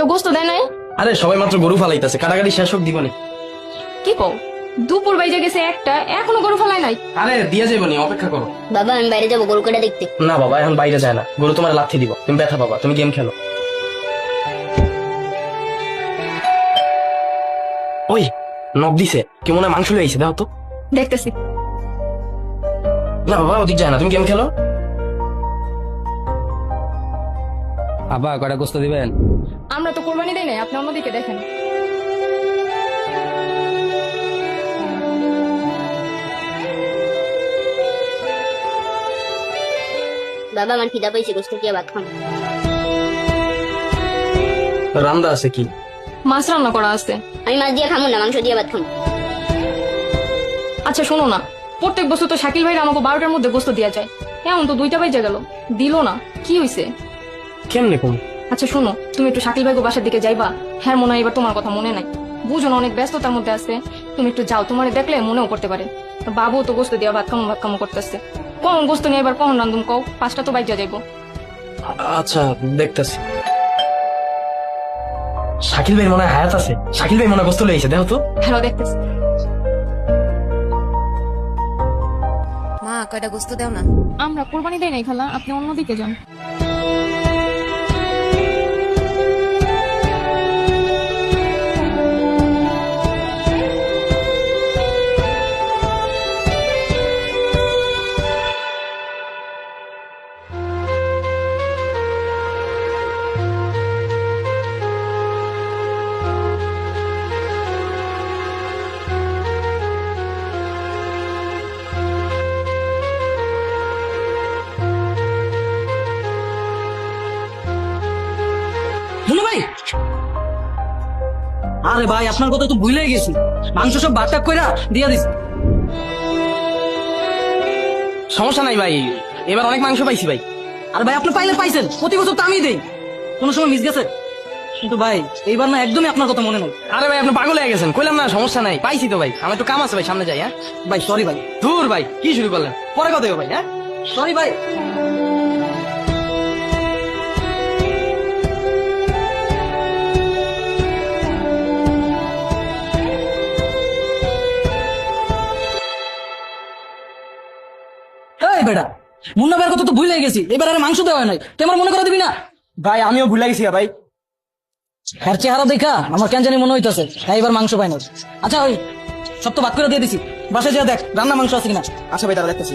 কেউ গোস্ত দেয় নাই? আরে সবাই মাত্র গরু ফালাইতেছে। কাটাকাটি শেষ হোক দিবনি। কি কও? দুপুর বাইজে গেছে একটা এখনও গরু ফেলায় নাই। আরে দিয়ে যাবনি অপেক্ষা করো। বাবা আমি বাইরে যাব গরু কাটা দেখতে। না বাবা এখন বাইরে যায় না। গরু তোমার লাথি দিব। তুমি ব্যথা পাবা তুমি গেম খেলো। ওই নখ দিছে। কি মনে হয় মাংস লইছে দাও তো। দেখতেছি। না বাবা ওদিক যায় না। তুমি গেম খেলো? আব্বা কয়টা গোস্ত দিবেন? আমরা তো কোরবানি দেই নাই আপনি অন্যদিকে দেখেন। বাবা আমার খিদা পাইছে গোস্ত দিয়ে ভাত খাম রান্দা আছে কি? মাছ রান্না করা আছে। আমি মাছ দিয়ে খামো না মাংস দিয়ে ভাত খাম আচ্ছা শোনো না। প্রত্যেক বছর তো শাকিল ভাইরা আমাকে বারোটার মধ্যে গোস্ত দেওয়া যায়। এমন তো দুইটা বাইজে গেল। দিল না। কি হইছে? কেমনে কম? আচ্ছা শোনো তুমি একটু শাকিল ভাইগো বাসার দিকে যাইবা। হ্যাঁ মনে হয় এবার তোমার কথা মনে নাই। বুঝো না অনেক ব্যস্ততার মধ্যে আছে। তুমি একটু যাও তোমার দেখলে মনেও করতে পারে। বাবু তো গোস্ত দিয়া ভাত কামো ভাত কামো করতেছে কখন গোস্ত নিয়ে এবার কখন রান্ধুম কও পাঁচটা তো বাইজা যাইবো। আচ্ছা দেখতেছি। শাকিল ভাই মনে হয় হায়াত আছে। শাকিল ভাই মনে গোস্ত লইছে দেখো তো। হ্যালো দেখতেছি। মা কয়টা গোস্ত দাও না? আমরা কোরবানি দেই নাই খালা আপনি অন্যদিকে যান। আরে ভাই আপনার কথা তো ভুলে গেছি। মাংস সব বাটাক কইরা দিয়া দিস সমস্যা নাই ভাই এবার অনেক মাংস পাইছি ভাই। আর ভাই আপনি পাইলে পাইছেন প্রতি বছর তো আমি দেই। কোনো সময় মিস গেছে। কিন্তু ভাই এইবার না একদমই আপনার কথা মনে নাই। আরে ভাই আপনি পাগল হয়ে গেছেন কইলাম না সমস্যা নাই পাইছি তো ভাই। আমার একটু কাম আছে ভাই সামনে যাই হ্যাঁ? ভাই সরি ভাই। দূর ভাই কি শুরু করলেন? পরে কথা ভাই হ্যাঁ? সরি ভাই। বেটা। মুন্না ভাইয়ের কথা তো ভুলে গেছি। এবার আর মাংস দেওয়া হয় নাই। তোমার আমার মনে করে দিবি না? ভাই আমিও ভুলে গেছি ভাই। হ্যার চেহারা দেখা আমার কেন জানি মনে হইতেছে। হ্যাঁ এবার মাংস পাই না আচ্ছা ওই সব তো ভাত করে দিয়ে দিছি। বাসায় যা দেখ রান্না মাংস আছে কিনা। আচ্ছা ভাই তারা দেখতেছি।